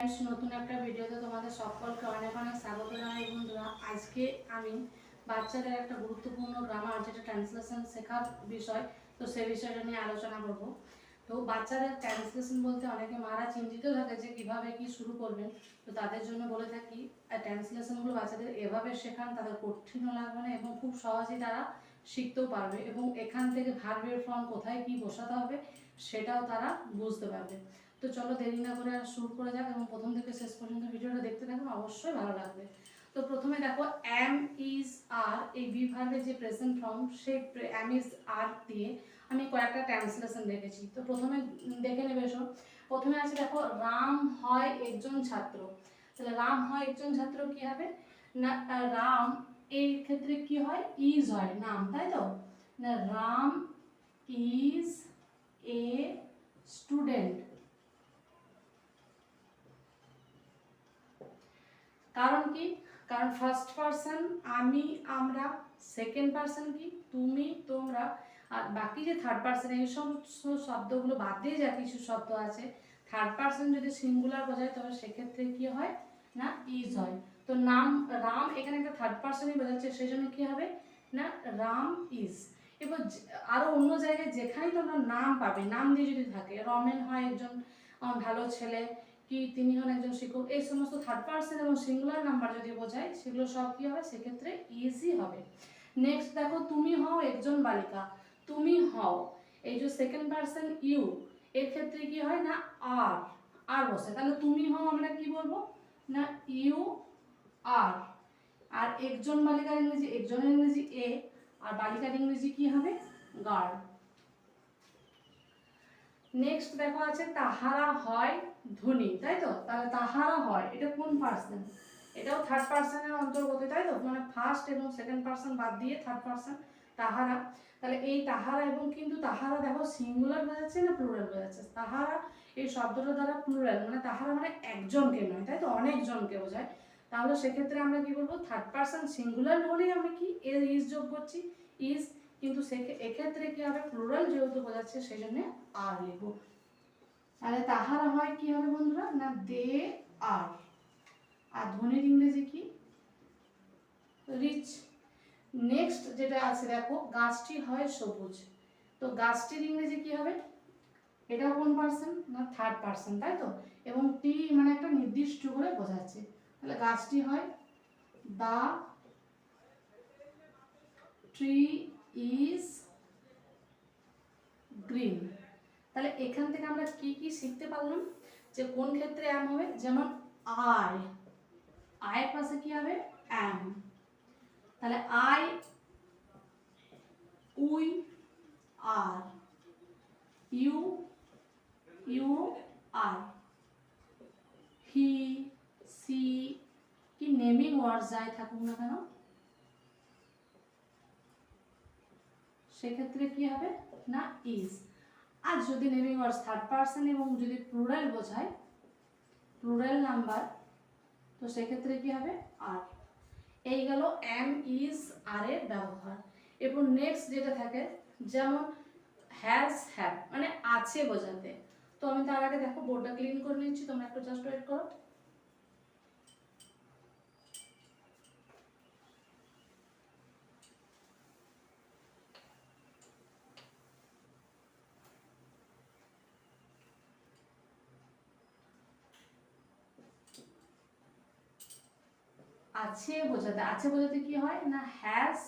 নতুন একটা ভিডিওতে তোমাদের সকলকে অনেক অনেক স্বাগত জানাই। বন্ধুরা, আজকে আমি বাচ্চাদের একটা গুরুত্বপূর্ণ গ্রামার যেটা ট্রান্সলেশন শেখার বিষয়, তো সে বিষয়টা নিয়ে আলোচনা করব। তো বাচ্চাদের ট্রান্সলেশন বলতে অনেকে মারা চিন্তিত থাকে যে কীভাবে কি শুরু করবেন। তো তাদের জন্য বলে থাকি ট্রান্সলেশনগুলো বাচ্চাদের এভাবে শেখান, তাদের কঠিনও লাগবে না এবং খুব সহজেই তারা শিখতেও পারবে এবং এখান থেকে ভার্বের ফর্ম কোথায় কি বসাতে হবে সেটাও তারা বুঝতে পারবে। তো চলো দেরি না করে আর শুরু করে যাক এবং প্রথম থেকে শেষ পর্যন্ত ভিডিওটা দেখতে থাকুন অবশ্যই ভালো লাগবে। তো প্রথমে দেখো অ্যাম ইজ আর এই বি ভার্বের যে প্রেজেন্ট ফর্ম সেই অ্যাম ইজ আর দিয়ে আমি কয়েকটা ট্রান্সলেশন দেখেছি। তো প্রথমে দেখে নেবে এসো প্রথমে আছে দেখো, রাম হয় একজন ছাত্র। তাহলে রাম হয় একজন ছাত্র কি হবে? না রাম এই ক্ষেত্রে কি হয়? ইজ হয়, নাম, তাই তো? না, রাম ইজ এ স্টুডেন্ট কারণ কি কারণ ফার্স্ট পারসন আমি, আমরা সেকেন্ড পারসন কি? তুমি, তোমরা, আর বাকি যে থার্ড পারসন এই সমস্ত শব্দগুলো বাদ দিয়ে যা কিছু শব্দ আছে থার্ড পারসন যদি সিঙ্গুলার বোঝায় তবে সেক্ষেত্রে কি হয়? না ইজ হয়। তো নাম, রাম এখানে একটা থার্ড পারসনই বোঝাচ্ছে সেই জন্য কী হবে? না, রাম ইজ এবার আরও অন্য জায়গায় যেখানেই তোমরা নাম পাবে, নাম দিয়ে যদি থাকে, রমেন হয় একজন ভালো ছেলে কি তিনি হন একজন শিক্ষক? এই সমস্ত থার্ড পার্সন এবং সিঙ্গুলার নাম্বার যদি বোঝায় সেগুলো সব কি হবে? সেক্ষেত্রে ইজি হবে। নেক্সট দেখো, তুমি হও একজন বালিকা। তুমি হও। এই যে সেকেন্ড পার্সন ইউ এর ক্ষেত্রে কি হয় না আর আর বসে। তাহলে তুমি হও আমরা কি বলব? না ইউ আর আর একজন বালিকার ইংরেজি, একজনের ইংরেজি এ, আর বালিকার ইংরেজি কি হবে? গার্ল নেক্সট দেখো আছে, তাহারা হয় ধনী, তাই তো? তাহলে তাহারা হয়। এটা কোন পার্সন এটাও থার্ড পার্সনের অন্তর্গত, তাই তো? মানে ফার্স্ট এবং সেকেন্ড পার্সন বাদ দিয়ে থার্ড পার্সন তাহারা। তাহলে এই তাহারা এবং কিন্তু তাহারা, দেখো সিঙ্গুলার বোঝাচ্ছে না প্লুরাল বোঝাচ্ছে? তাহারা এই শব্দটা দ্বারা প্লুরাল মানে তাহারা মানে একজনকে নয়, তাই তো? অনেকজনকে বোঝায়। তাহলে সেক্ষেত্রে আমরা কি বলব? থার্ড পার্সন সিঙ্গুলার হলেই আমরা কি এর ইজ যোগ করছি? ইজ কিন্তু সে- এক্ষেত্রে কি হবে? প্লুরাল যেহেতু বোঝাচ্ছে সেই জন্য আর লিখব। তাহলে তাহারা হয় কি হবে বন্ধুরা? না দে আর। আর ধনির ইংরেজি কি? রিচ। নেক্সট যেটা আছে, দেখো, গাছটি হয় সবুজ। তো গাছটির ইংরেজি কি হবে? এটাও কোন পার্সন না থার্ড পার্সন তাই তো? এবং টি মানে একটা নির্দিষ্ট করে বোঝাচ্ছে। তাহলে গাছটি হয় দা ট্রি ইজ গ্রিন তাহলে এখান থেকে আমরা কি কি শিখতে পারলাম? যে কোন ক্ষেত্রে অ্যাম হবে? যেমন আই আয়ের পাশে কি হবে? অ্যাম তাহলে I we are you you are he she কি নেমিং ওয়ার্ড যাই থাকুক না কেন? সেক্ষেত্রে কি হবে? না ইজ আর যদি নেমিং ওয়ার্ডস থার্ড পার্সন এবং যদি প্লুরাল বোঝায় প্লুরাল নাম্বার তো সেক্ষেত্রে কি হবে? আর এই গেল এম ইজ আর এর ব্যবহার। এরপর নেক্সট যেটা থাকে, যেমন হ্যাজ হ্যাভ মানে আছে বোঝাতে। তো আমি তার আগে দেখো বোর্ডটা ক্লিন করে নিচ্ছি, তোমরা একটু জাস্ট ওয়েট করো। আছে, বোঝাতে আছে বোঝাতে কি হয়? না হ্যাজ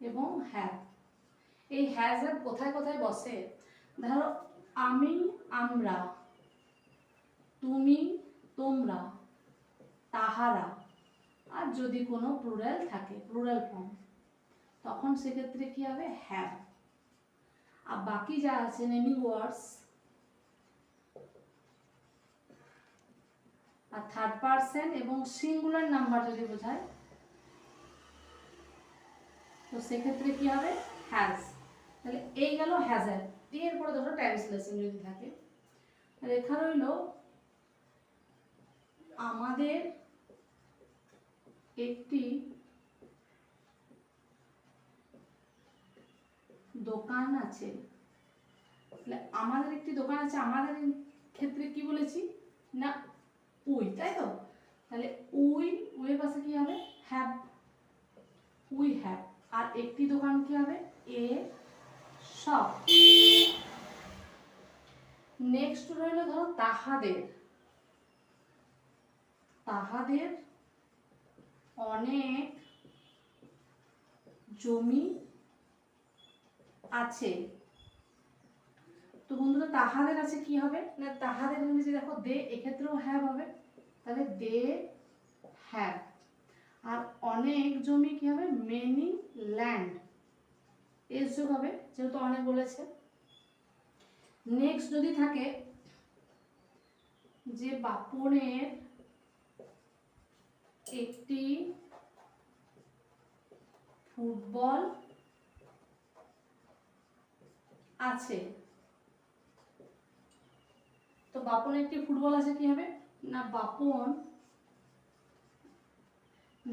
এবং হ্যাভ এই হ্যাজ হ্যাভ কোথায় কোথায় বসে? ধরো, আমি, আমরা, তুমি, তোমরা, তাহারা, আর যদি কোনো প্লুরাল থাকে প্লুরাল ফর্ম তখন সেক্ষেত্রে কি হবে? হ্যাভ আর বাকি যা আছে নেমিং ওয়ার্ডস আর থার্ড পার্সন এবং সিঙ্গুলার নাম্বার যদি বোঝায়, তো সেক্ষেত্রে কি হবে? হ্যাজ তাহলে এই গেল হ্যাজার এরপরে ধরো ট্রান্সলেশন যদি থাকে রেখা রইল আমাদের একটি দোকান আছে। আমাদের একটি দোকান আছে, আমাদের ক্ষেত্রে কি বলেছি? না উই, তাই তো? তাহলে উই, উইয়ের পাশে কি হবে? হ্যাভ উই হ্যাভ আর একটি দোকান কি হবে? এ সব নেক্সট রইল ধরো তাহাদের। তাহাদের অনেক জমি আছে। তো বন্ধুরা, তাহাদের আছে কি হবে? না, তাহাদের ইংরেজি দেখো দে, এক্ষেত্রেও হ্যাভ হবে। তাহলে দে হ্যাভ আর অনেক জমি কি হবে? মেনি ল্যান্ড এর যোগ হবে, যেহেতু অনেক বলেছে। নেক্সট যদি থাকে, যে বাপনের একটি ফুটবল আছে। তো বাপনের একটি ফুটবল আছে কি হবে? না, বাপন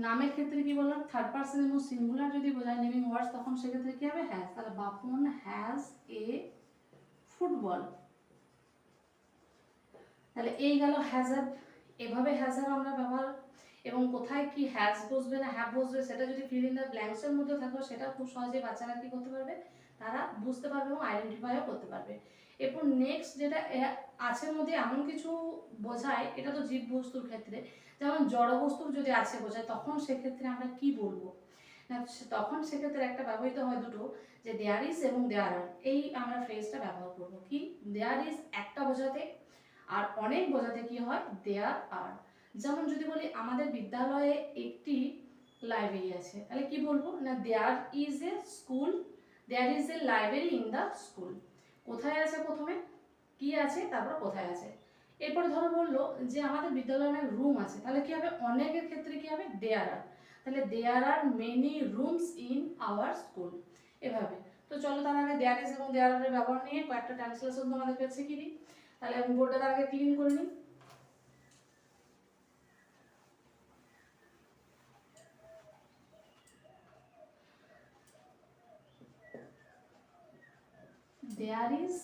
নামের ক্ষেত্রে কি বললাম থার্ড পার্সন এবং সিঙ্গুলার যদি বোঝায় নেমিং ওয়ার্ডস তখন সেক্ষেত্রে কি হবে? হ্যাজ তাহলে বাপন হ্যাজ এ ফুটবল। তাহলে এই গেল হ্যাজার এভাবে হ্যাজার আমরা ব্যবহার, এবং কোথায় কি হ্যাজ বসবে না হ্যাভ বসবে, সেটা যদি ফিল ইন দ্য ব্ল্যাঙ্কসের মধ্যে থাকো, সেটা খুব সহজে বাচ্চারা কি করতে পারবে? বুঝতে পারবে এবং আইডেন্টিফাইও করতে পারবে। এরপর নেক্সট যেটা আছের মধ্যে এমন কিছু বোঝায়, এটা তো জীব বস্তুর ক্ষেত্রে, যেমন জড় বস্তুর যদি আছে বোঝায়, তখন সেক্ষেত্রে আমরা কি বলব? তখন সেক্ষেত্রে একটা ব্যবহৃত হয় দুটো, যে দেয়ার ইজ এবং দেয়ার আর এই আমরা ফ্রেজটা ব্যবহার করব। কি? দেয়ার ইজ একটা বোঝাতে, আর অনেক বোঝাতে কি হয়? দেয়ার আর যেমন যদি বলি, আমাদের বিদ্যালয়ে একটি লাইব্রেরি আছে, তাহলে কি বলব? না there is a school there is a library in the school কোথায় আছে প্রথমে? কি আছে? তারপর কোথায় আছে? এরপরে ধরো বলল যে আমাদের বিদ্যালয়ে অনেক রুম আছে। তাহলে কি হবে? অনেকের ক্ষেত্রে কি হবে? দেয়ার আর তাহলে there are many rooms in our school এভাবে। তো চলো তার আগে দেয়ার ইজ এবং দেয়ার ব্যবহার নিয়ে কয়েকটা ট্রান্সলেশন তোমাদের কাছে শিখিয়ে দিই? তাহলে আমি বোর্ডটা তার আগে ক্লিন করে নিই। দেয়ার ইজ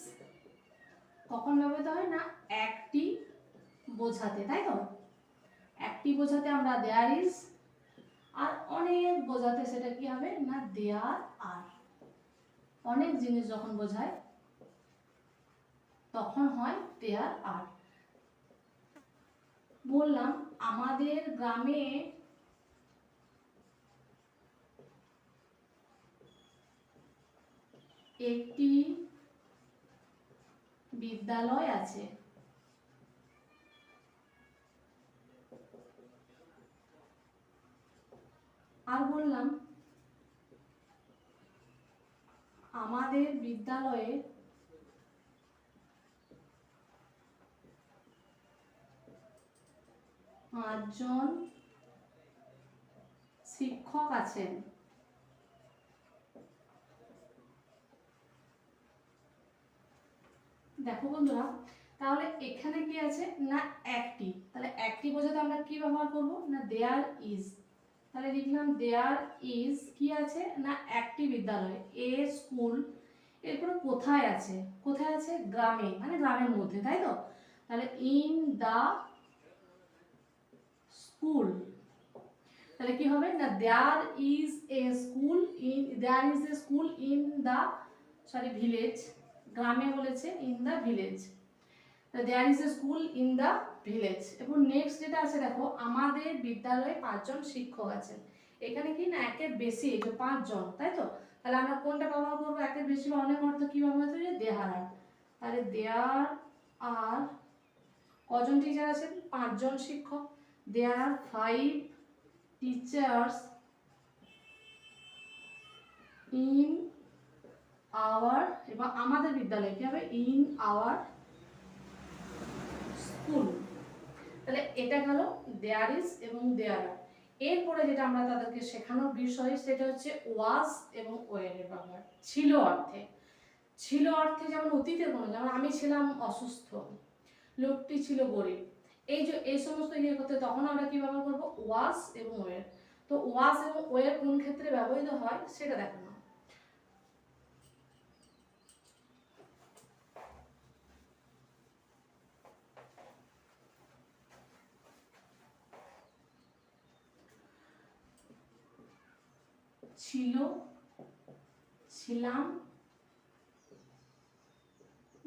কখন ব্যবহৃত হয় না? একটি বোঝাতে, তাই তো? একটি বোঝাতে আমরা দেয়ার ইজ আর অনেক বোঝাতে সেটা কি হবে? না দেয়ার আর অনেক জিনিস যখন বোঝায়, তখন হয় দেয়ার আর বললাম, আমাদের গ্রামে একটি বিদ্যালয় আছে। আর বললাম আমাদের বিদ্যালয়ে পাঁচজন শিক্ষক আছেন। দেখো বন্ধুরা, তাহলে এখানে কি আছে? না, একটি। তাহলে একটি বোঝাতে আমরা কি ব্যবহার করব? না দেয়ার ইজ তাহলে লিখলাম দেয়ার ইজ কি আছে? না, একটি বিদ্যালয় এ স্কুল এরপরে কোথায় আছে? কোথায় আছে? গ্রামে মানে গ্রামের মধ্যে, তাই তো? তাহলে ইন দা স্কুল তাহলে কি হবে? না there is a school in there is a school in the sorry village গ্রামে বলেছে in the village there is a school in the village এবং নেক্সট যেটা আছে, দেখো, আমাদের বিদ্যালয়ে পাঁচজন শিক্ষক আছেন। এখানে কি না একের বেশি, এই যে পাঁচজন, তাই তো? তাহলে আমরা কোনটা ব্যবহার করব? একের বেশি অনেক অর্থ কি ব্যবহার করব দেহার আর তাহলে দেয়ার আর কজন টিচার আছেন? পাঁচজন শিক্ষক। There are five teachers in our এবং আমাদের বিদ্যালয়ে কি হবে? ইন আওয়ার স্কুল তাহলে এটা গেল দেয়ার ইজ এবং দেয়ার এরপরে যেটা আমরা তাদেরকে শেখানোর বিষয়, সেটা হচ্ছে ওয়াজ এবং ওয়ারের ব্যবহার ছিল অর্থে। ছিল অর্থে যেমন অতীতের কোনো, যেমন আমি ছিলাম অসুস্থ, লোকটি ছিল গরিব। এই যে, এই সমস্ত ইয়ে করতে তখন আমরা কি ব্যবহার করব? ওয়াজ এবং ওয়ের তো ওয়াজ এবং ওয়ের কোন ক্ষেত্রে ব্যবহৃত হয়? সেটা দেখানো ছিল, ছিলাম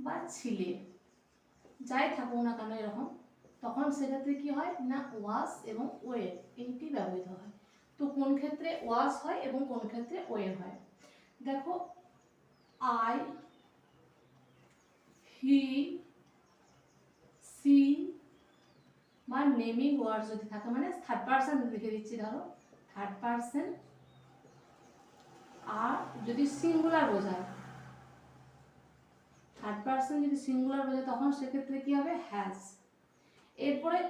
বা ছিলে। যাই থাকুক না কেন এরকম, তখন সেক্ষেত্রে কি হয়? না ওয়াস এবং ওয়ের এইটি ব্যবহৃত হয়। তো কোন ক্ষেত্রে ওয়াস হয় এবং কোন ক্ষেত্রে ওয়ের হয়? দেখো আই হি সি বা নেমিং ওয়ার্ড যদি থাকে মানে থার্ড পার্সন লিখে দিচ্ছি, ধরো। থার্ড পার্সন আর যদি সিঙ্গুলার বোঝায় থার্ড পার্সন যদি সিঙ্গুলার বোঝায়, তখন সেক্ষেত্রে কি হবে? হ্যাজ এরপরে,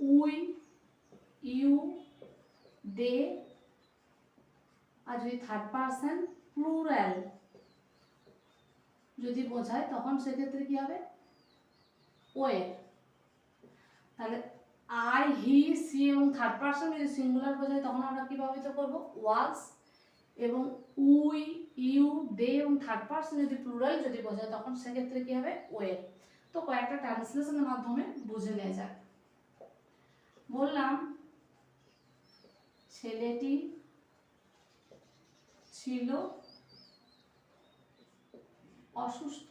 উই, ইউ, দে, আর যদি থার্ড পার্সন প্লুরাল যদি বোঝায়, তখন সেক্ষেত্রে কি হবে? ওয়ের তাহলে আই হি সি এবং থার্ড পার্সন যদি সিঙ্গুলার বোঝায়, তখন আমরা কি ব্যবহৃত করব? ওয়াজ এবং উই, ইউ, দে এবং থার্ড পার্সন যদি প্লুরাল যদি বোঝায়, তখন সেক্ষেত্রে কি হবে? ওয়ের তো কয়েকটা ট্রান্সলেশনের মাধ্যমে বুঝে নেওয়া যাক। বললাম, ছেলেটি ছিল অসুস্থ।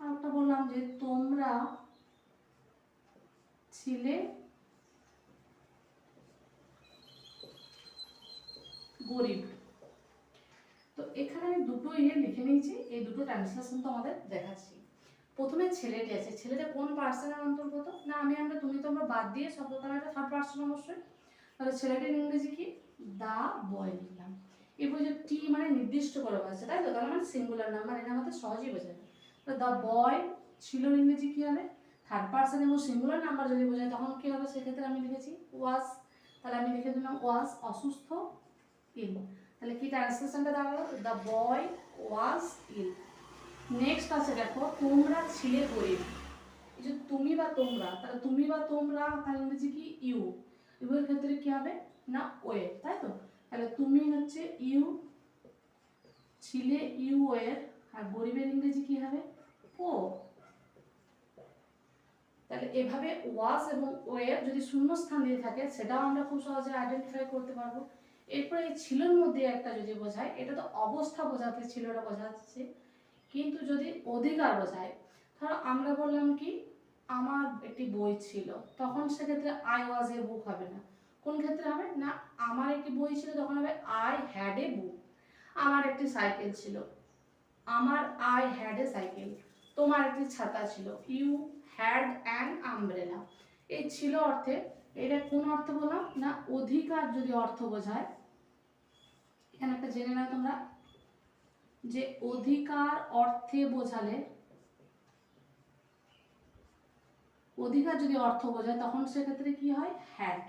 আরেকটা বললাম যে, তোমরা ছিলে গরিব। তো এখানে আমি দুটো ইয়ে লিখে নিয়েছি, এই দুটো ট্রান্সলেশন তো আমাদের দেখাচ্ছি। প্রথমে ছেলেটি আছে, ছেলেটা কোন পার্সনের অন্তর্গত? না, আমি, আমরা, তুমি তো আমরা বাদ দিয়ে শব্দটা একটা থার্ড পার্সন অবশ্যই। তাহলে ছেলেটির ইংরেজি কি? দা বয় লিখলাম। এরপর যে টি মানে নির্দিষ্ট করে বোঝাচ্ছে তাই তো? তাহলে মানে সিঙ্গুলার নাম্বার এটা আমাদের সহজেই বোঝা যায় দ্য বয় ছিল ইংরেজি কি হবে? থার্ড পার্সন এবং সিঙ্গুলার নাম্বার যদি বোঝায়, তখন কী হবে? সেক্ষেত্রে আমি লিখেছি ওয়াজ তাহলে আমি লিখে দিলাম ওয়াজ অসুস্থ ইল তাহলে কি ট্রান্সলেশনটা দাঁড়াল? The boy was ill next আছে দেখো, তোমরা ছিলে গরিব। এই যে তুমি বা তোমরা, তাহলে তুমি বা তোমরা তার ইংরেজি কি ইউ ইউয়ের ক্ষেত্রে কি হবে? না, ওয়ে, তাই তো? তাহলে তুমি হচ্ছে ইউ ছিলে ইউ এর, আর গরিবের ইংরেজি কি হবে? ও। তাহলে এভাবে ওয়াজ এবং ওয়ের যদি শূন্য স্থান দিয়ে থাকে, সেটাও আমরা খুব সহজে আইডেন্টিফাই করতে পারব। এরপরে এই ছিলর মধ্যে একটা যদি বোঝায়, এটা তো অবস্থা বোঝাতে ছিলটা বোঝাচ্ছে। কিন্তু যদি অধিকার বোঝায়, ধরো আমরা বললাম কি, আমার একটি বই ছিল, তখন সেক্ষেত্রে আই ওয়াজ এ বুক হবে না। কোন ক্ষেত্রে হবে? না, আমার একটি বই ছিল, তখন হবে আই হ্যাড এ বুক আমার একটি সাইকেল ছিল, আমার আই হ্যাড এ সাইকেল। তোমার একটি ছাতা ছিল ইউ হ্যাড অ্যান আমব্রেলা এই ছিল অর্থে, এটা কোন অর্থ বললাম? না, অধিকার যদি অর্থ বোঝায় এখানে একটা জেনে নাও তোমরা, যে অধিকার অর্থে বোঝালে, অধিকার যদি অর্থ বোঝায়, তখন সেক্ষেত্রে কি হয়? হ্যাড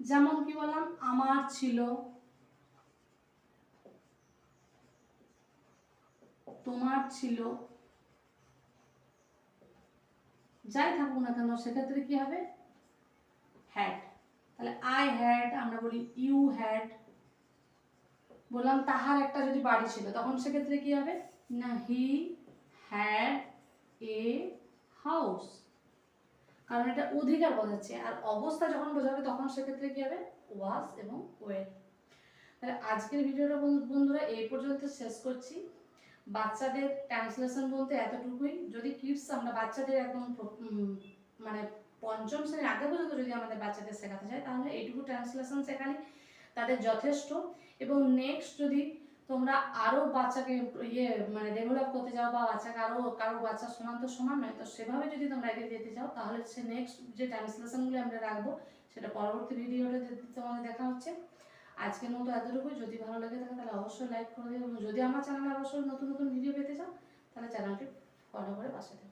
যেমন কি বললাম, আমার ছিল, তোমার ছিল, যাই থাকুক না কেন, সেক্ষেত্রে কি হবে? হ্যাড তাহলে আই হ্যাড আমরা বলি ইউ হ্যাড বললাম, তাহার একটা যদি বাড়ি ছিল, তখন সেক্ষেত্রে কি হবে? না, হি হ্যাড এ হাউস। কারণ এটা অধিকার বোঝাচ্ছে, আর অবস্থা যখন বোঝাবে, তখন সেক্ষেত্রে কি হবে? ওয়াজ এবং ওয়ের তাহলে আজকের ভিডিওটা বন্ধু- বন্ধুরা, এই পর্যন্ত শেষ করছি। বাচ্চাদের ট্রান্সলেশন বলতে এতটুকুই। যদি কিডস আমরা বাচ্চাদের একদম মানে পঞ্চম শ্রেণির আগে পর্যন্ত যদি আমাদের বাচ্চাদের শেখাতে চাই, তাহলে এইটুকু ট্রান্সলেশন শেখালে তাদের যথেষ্ট। এবং নেক্সট যদি তোমরা আরও বাচ্চাকে ইয়ে মানে ডেভেলপ করতে চাও বা বাচ্চাকে আরও কারও বাচ্চা সমান তো সমান নয়, তো সেভাবে যদি তোমরা এগিয়ে যেতে চাও, তাহলে সে নেক্সট যে ট্রান্সলেশনগুলো আমরা রাখব, সেটা পরবর্তী ভিডিওতে তোমাদের দেখা হচ্ছে। আজকের মতো এতটুকুই। যদি ভালো লাগে থাকে, তাহলে অবশ্যই লাইক করে দিও। এবং যদি আমার চ্যানেলে অবশ্যই নতুন নতুন ভিডিও পেতে চাও, তাহলে চ্যানেলটি ফলো করে পাশে থেকো।